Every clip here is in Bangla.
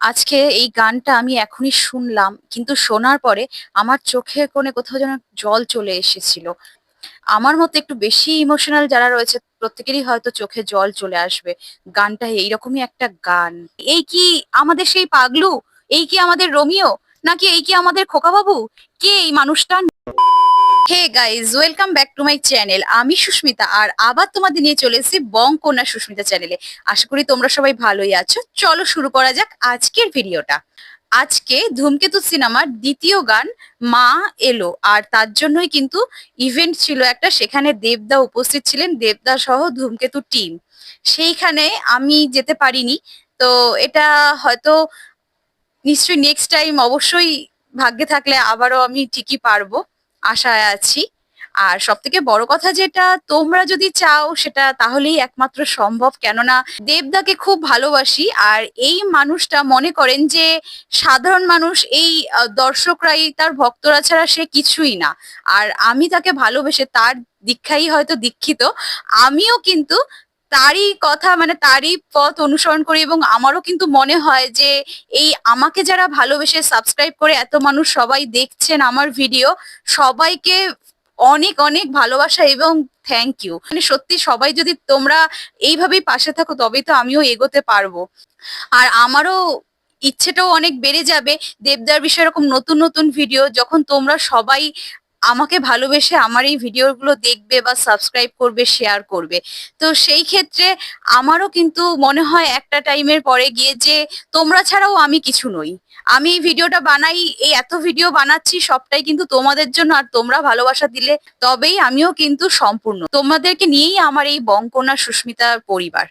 আজকে এই গানটা আমি এখনই শুনলাম, কিন্তু শোনার পরে আমার চোখে কোণে কোথাও যেন জল চলে এসেছিল। আমার মতো একটু বেশি ইমোশনাল যারা রয়েছে, প্রত্যেকেরই হয়তো চোখে জল চলে আসবে। গানটা এইরকমই একটা গান। এই কি আমাদের সেই পাগলু? এই কি আমাদের রোমিও? নাকি এই কি আমাদের খোকাবাবু? কে এই মানুষটা? Hey guys welcome back to my channel. আমি সুস্মিতা আর আবার তোমাদের নিয়ে চলে এসেছি বং কন্যা সুস্মিতা চ্যানেলে। আশা করি তোমরা সবাই ভালোই আছো। চলো শুরু করা যাক আজকের ভিডিওটা। আজকে ধূমকেতু সিনেমার দ্বিতীয় গান মা এলো, আর তার জন্যই কিন্তু ইভেন্ট ছিল একটা, সেখানে দেবদা উপস্থিত ছিলেন, দেবদা সহ ধূমকেতু টিম সেইখানে আমি যেতে পারিনি, তো এটা হয়তো নিশ্চয়ই নেক্সট টাইম অবশ্যই ভাগ্যে থাকলে আবারও আমি ঠিকই পারব। আশায় আছি। আর সব থেকে বড় কথা যেটা, তোমরা যদি চাও সেটা তাহলেই একমাত্র সম্ভব। কেননা দেবদাকে খুব ভালোবাসি আর এই মানুষটা মনে করেন যে সাধারণ মানুষ, এই দর্শকরাই তার ভক্তরা ছাড়া সে কিছুই না। আর আমি তাকে ভালোবেসে, তার দীক্ষাই হয়তো দীক্ষিত। আমিও কিন্তু তারই কথা মানে তারই পথ অনুসরণ করি এবং আমারও কিন্তু মনে হয় যে এই আমাকে যারা ভালোবেসে সাবস্ক্রাইব করে এত মানুষ সবাই দেখছেন আমার ভিডিও সবাইকে অনেক অনেক ভালোবাসা এবং থ্যাংক ইউ মানে সত্যি সবাই যদি তোমরা এইভাবেই পাশে থাকো, তবেই তো আমিও এগোতে পারব। আর আমারও ইচ্ছেটাও অনেক বেড়ে যাবে। দেবদার বিষয়ে এরকম নতুন নতুন ভিডিও যখন তোমরা সবাই আমাকে ভালোবেসে আমার এই ভিডিওগুলো দেখবে বা সাবস্ক্রাইব করবে শেয়ার করবে। তো সেই ক্ষেত্রে আমারও কিন্তু মনে হয় একটা টাইমের পরে গিয়ে যে তোমরা ছাড়াও আমি কিছু নই। আমি এই ভিডিওটা বানাই, এই এত ভিডিও বানাচ্ছি, সবটাই কিন্তু তোমাদের জন্য আর তোমরা ভালোবাসা দিলে তবেই আমিও কিন্তু সম্পূর্ণ। তোমাদেরকে নিয়েই আমার এই বঙ্কনা সুস্মিতার পরিবার।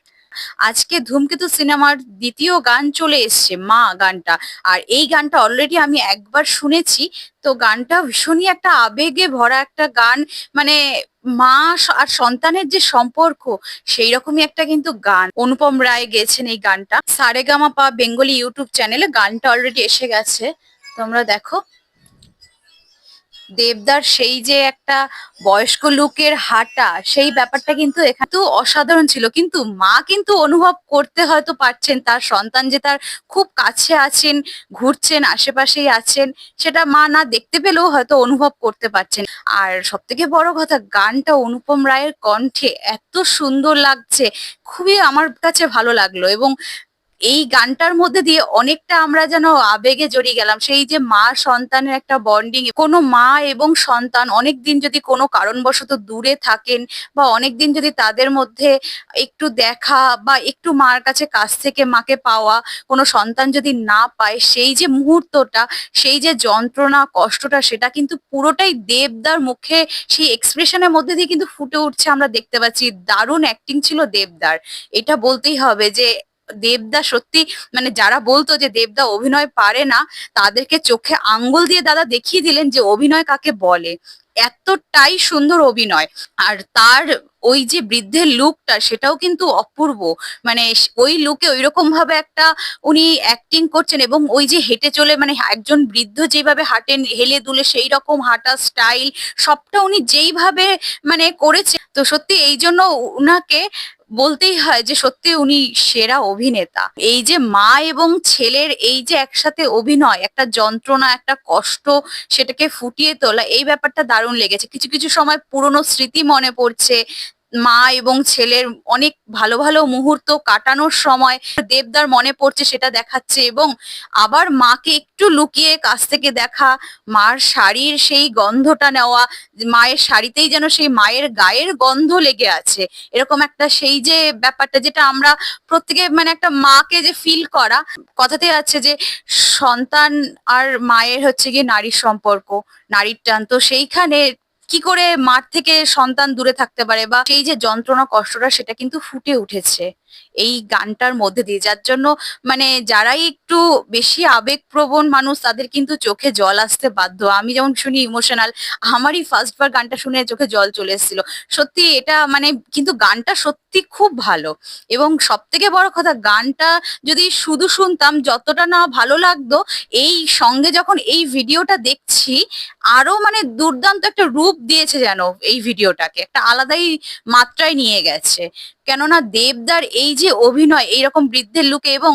আজকে ধূমকেতু সিনেমার দ্বিতীয় গান চলে এসছে, মা গানটা। আর এই গানটা অলরেডি আমি একবার শুনেছি, তো গানটা ভীষণই একটা আবেগে ভরা একটা গান। মানে মা আর সন্তানের যে সম্পর্ক, সেই রকমই একটা কিন্তু গান। অনুপম রায় গেয়েছেন এই গানটা। সারেগামা পা বেঙ্গলি ইউটিউব চ্যানেলে গানটা অলরেডি এসে গেছে। তোমরা দেখো। দেবদার সেই যে একটা বয়স্ক লোকের হাঁটা, সেই ব্যাপারটা কিন্তু এখানে তো অসাধারণ ছিল। কিন্তু মা কিন্তু অনুভব করতে হয়তো পারছেন, তার সন্তান যে তার খুব কাছে আছেন, ঘুরছেন, আশেপাশেই আছেন, সেটা মা না দেখতে পেলেও হয়তো অনুভব করতে পারছেন। আর সব থেকে বড় কথা, গানটা অনুপম রায়ের কণ্ঠে এত সুন্দর লাগছে, খুবই আমার কাছে ভালো লাগল। এবং এই গানটার মধ্যে দিয়ে অনেকটা আমরা যেন আবেগে জড়িয়ে গেলাম। সেই যে মা সন্তানের একটা বন্ডিং কোনো মা এবং সন্তান অনেক দিন যদি কোনো কারণবশত দূরে থাকেন বা অনেক দিন যদি তাদের মধ্যে একটু দেখা বা একটু মার কাছে কাছ থেকে মাকে পাওয়া কোনো সন্তান যদি না পায়, সেই যে মুহূর্তটা, সেই যে যন্ত্রণা, কষ্টটা, সেটা কিন্তু পুরোটাই দেবদার মুখে, সেই এক্সপ্রেশনের মধ্যে দিয়ে কিন্তু ফুটে উঠছে। আমরা দেখতে পাচ্ছি দারুণ অ্যাক্টিং ছিল দেবদার। এটা বলতেই হবে যে দেবদা সত্যি মানে যারা বলতো যে দেবদা অভিনয় পারে না, তাদেরকে চোখে আঙ্গুল দিয়ে দাদা দেখিয়ে দিলেন যে অভিনয় কাকে বলে। এতটাই সুন্দর অভিনয়। আর তার ওই যে বৃদ্ধের লুকটা সেটাও কিন্তু অপূর্ব। মানে ওই লুকে ওই রকম ভাবে একটা উনি অ্যাক্টিং করছেন এবং ওই যে হেঁটে চলে মানে একজন বৃদ্ধ যেভাবে হাঁটেন, হেলে দুলে সেই রকম হাঁটা স্টাইল সবটা উনি যেইভাবে মানে করেছে, তো সত্যি এই জন্য উনাকে বলতেই হয় যে সত্যি উনি সেরা অভিনেতা। এই যে মা এবং ছেলের এই যে একসাথে অভিনয়, একটা যন্ত্রণা, একটা কষ্ট সেটাকে ফুটিয়ে তোলা, এই ব্যাপারটা দারুণ লেগেছে। কিছু কিছু সময় পুরনো স্মৃতি মনে পড়ছে মা এবং ছেলের অনেক ভালো ভালো মুহূর্ত কাটানোর সময় দেবদার মনে পড়ছে সেটা দেখাচ্ছে এবং আবার মাকে একটু লুকিয়ে কাছ থেকে দেখা, মার শাড়ির সেই গন্ধটা নেওয়া, মায়ের শাড়িতেই যেন সেই মায়ের গায়ের গন্ধ লেগে আছে। এরকম একটা সেই যে ব্যাপারটা যেটা আমরা প্রত্যেকে মানে একটা মাকে যে ফিল করা কথাতে আছে যে সন্তান আর মায়ের হচ্ছে গিয়ে নারীর সম্পর্ক, নারীর টান। তো সেইখানে কি করে মার থেকে সন্তান দূরে থাকতে পারে বা সেই যে যন্ত্রণা, কষ্টটা সেটা কিন্তু ফুটে উঠেছে এই গানটার মধ্যে দিয়ে। যার জন্য মানে যারাই একটু বেশি আবেগপ্রবণ মানুষ, তাদের কিন্তু চোখে জল আসতে বাধ্য। আমি যেমন শুনি ইমোশনাল আমারই ফার্স্ট বার গানটা শুনে চোখে জল চলে এসেছিল। সত্যি এটা মানে কিন্তু গানটা সত্যি খুব ভালো। এবং সব থেকে বড় কথা, গানটা যদি শুধু শুনতাম, যতটা না ভালো লাগতো, এই সঙ্গে যখন এই ভিডিওটা দেখছি, আরও মানে দুর্দান্ত একটা রূপ দিয়েছে যেন এই ভিডিওটাকে। একটা আলাদাই মাত্রায় নিয়ে গেছে। কেননা দেবদার এই যে অভিনয়, এইরকম বৃদ্ধের লুকে এবং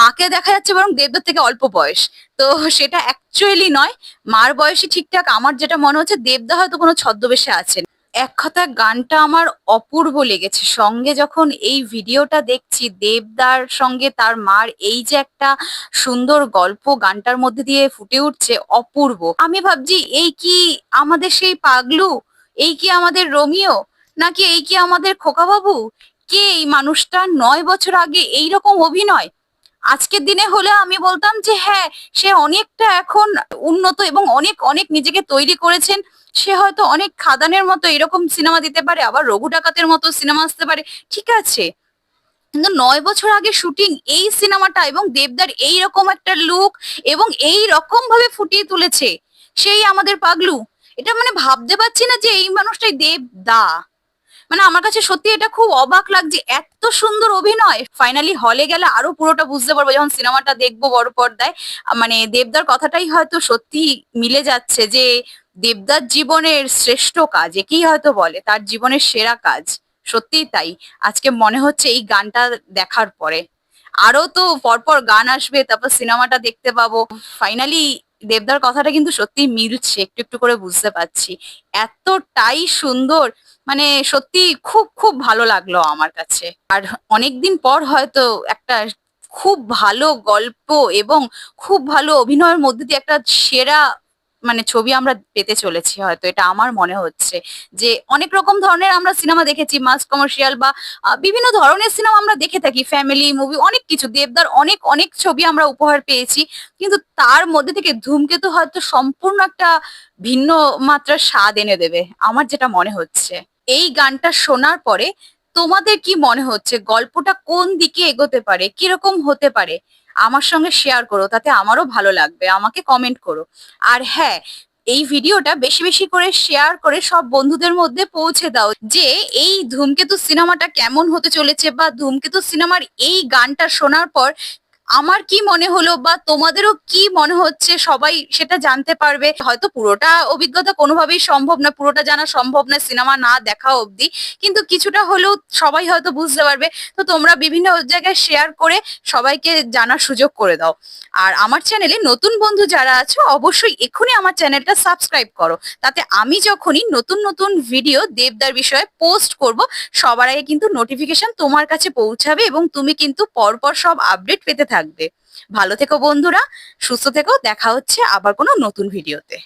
মাকে দেখা যাচ্ছে বরং দেবদার থেকে অল্প বয়স। তো সেটা অ্যাকচুয়ালি নয়, মার বয়সে ঠিকঠাক, আমার যেটা মনে হচ্ছে দেবদা হয়তো কোনো ছদ্মবেশে আছেন। এক কথায় গানটা আমার অপূর্ব লেগেছে। সঙ্গে যখন এই ভিডিওটা দেখছি, দেবদার সঙ্গে তার মার এই যে একটা সুন্দর গল্প গানটার মধ্যে দিয়ে ফুটে উঠছে, অপূর্ব। আমি ভাবছি, এই কি আমাদের সেই পাগলু? এই কি আমাদের রোমিও? নাকি এই কি আমাদের খোকাবাবু? কে এই মানুষটা? নয় বছর আগে এই রকম অভিনয়? আজকের দিনে হলে আমি বলতাম যে হ্যাঁ সে অনেকটা এখন উন্নত এবং অনেক অনেক নিজেকে তৈরি করেছেন। সে হয়তো অনেক খাদানের মতো এরকম সিনেমা দিতে পারে, আবার রঘু ডাকাতের মতো সিনেমা আসতে পারে। ঠিক আছে। কিন্তু নয় বছর আগে শুটিং এই সিনেমাটা এবং দেবদার এই রকম একটা লুক এবং এই রকম ভাবে ফুটিয়ে তুলেছে, সেই আমাদের পাগলু। এটা মানে ভাবতে পারছি না যে এই মানুষটাই দেবদা। মানে আমার কাছে সত্যি এটা খুব অবাক লাগছে, এত সুন্দর অভিনয়। ফাইনালি হলে গেলে আরও পুরোটা বুঝতে পারব, যখন সিনেমাটা দেখব বড় পর্দায় মানে দেবদার কথাটাই হয়তো সত্যি মিলে যাচ্ছে যে দেবদার জীবনের শ্রেষ্ঠ কাজ, একেই হয়তো বলে, তার জীবনের সেরা কাজ। সত্যিই তাই। আজকে মনে হচ্ছে এই গানটা দেখার পরে। আরও তো পরপর গান আসবে, তারপর সিনেমাটা দেখতে পাবো। ফাইনালি দেবদার কথাটা কিন্তু সত্যি মিলছে, একটু একটু করে বুঝতে পারছি। এতটাই সুন্দর মানে সত্যি খুব খুব ভালো লাগল আমার কাছে। আর অনেকদিন পর হয়তো একটা খুব ভালো গল্প এবং খুব ভালো অভিনয়ের মধ্যে দিয়ে একটা সেরা মানে ছবি আমরা পেতে চলেছি হয়তো, এটা আমার মনে হচ্ছে। যে অনেক রকম ধরনের আমরা সিনেমা দেখেছি মাস কমার্শিয়াল বা বিভিন্ন ধরনের সিনেমা আমরা দেখে থাকি ফ্যামিলি মুভি অনেক কিছু। দেবদার অনেক অনেক ছবি আমরা উপহার পেয়েছি, কিন্তু তার মধ্যে থেকে ধূমকেতু হয়তো সম্পূর্ণ একটা ভিন্ন মাত্রার স্বাদ এনে দেবে, আমার যেটা মনে হচ্ছে। এই গানটা শোনার পরে তোমাদের কি মনে হচ্ছে? গল্পটা কোন দিকে এগোতে পারে? কীরকম হতে পারে? আমার সঙ্গে শেয়ার করো, তাতে আমারও ভালো লাগবে, আমাকে কমেন্ট করো। আর হ্যাঁ এই ভিডিওটা বেশি বেশি করে শেয়ার করে সব বন্ধুদের মধ্যে পৌঁছে দাও যে এই ধূমকেতু সিনেমাটা কেমন হতে চলেছে বা ধূমকেতু সিনেমার এই গানটা শোনার পর আমার কি মনে হলো বা তোমাদেরও কি মনে হচ্ছে? সবাই সেটা জানতে পারবে। হয়তো পুরোটা অভিজ্ঞতা কোনোভাবেই সম্ভব না, পুরোটা জানা সম্ভব না, সিনেমা না দেখা অবধি। কিন্তু কিছুটা হলেও সবাই হয়তো বুঝতে পারবে। তো তোমরা বিভিন্ন জায়গায় শেয়ার করে সবাইকে জানার সুযোগ করে দাও। আর আমার চ্যানেলে নতুন বন্ধু যারা আছো, অবশ্যই এক্ষুনি আমার চ্যানেলটা সাবস্ক্রাইব করো। তাতে আমি যখনই নতুন নতুন ভিডিও দেবদার বিষয়ে পোস্ট করব, সবার আগে কিন্তু নোটিফিকেশন তোমার কাছে পৌঁছাবে এবং তুমি কিন্তু পরপর সব আপডেট পেতে থাকবে। ভালো থেকো বন্ধুরা সুস্থ থেকো দেখা হচ্ছে আবার কোনো নতুন ভিডিওতে